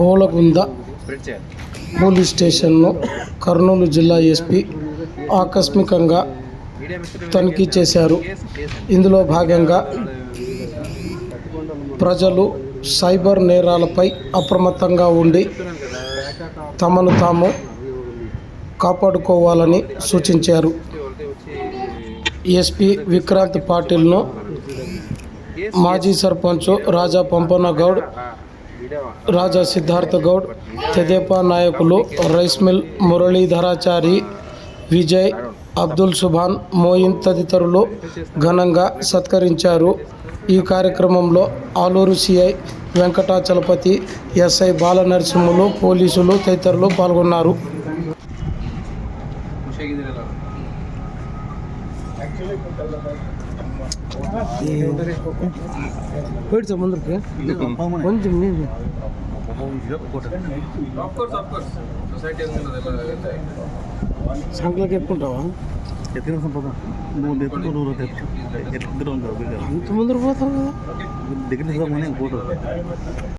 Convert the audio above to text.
బోలగుంద police స్టేషన్ను కర్నూలు జిల్లా SP ఆకస్మికంగా తనిఖీ చేశారు. ఇందులో భాగంగా ప్రజలు సైబర్ నేరాలపై అప్రమత్తంగా ఉండి తమను తాము కాపాడుకోవాలని సూచించారు. ఎస్పీ విక్రాంత్ పాటిల్ను మాజీ సర్పంచ్ రాజా పంపన్న గౌడ్ రాజా సిద్ధార్థ గౌడ్ తెదేపా నాయకులు రైస్ మిల్ మురళీధరాచారి విజయ్ అబ్దుల్ సుభాన్ మోయిన్ తదితరులు ఘనంగా సత్కరించారు. ఈ కార్యక్రమంలో ఆలూరు సిఐ వెంకటాచలపతి ఎస్ఐ బాలనరసింహులు పోలీసులు తదితరులు పాల్గొన్నారు. పోయిడు வந்திருக்கு கொஞ்சம் నీళ్ళు సంఖ్యలోకి ఎక్కుంటావా ఎత్తుకుని సంపద నువ్వు ఎత్తుకుంటూ నువ్వు ఎత్తుకుంటూ ఉంటావు అంత ముందర పోతావు కదా దగ్గర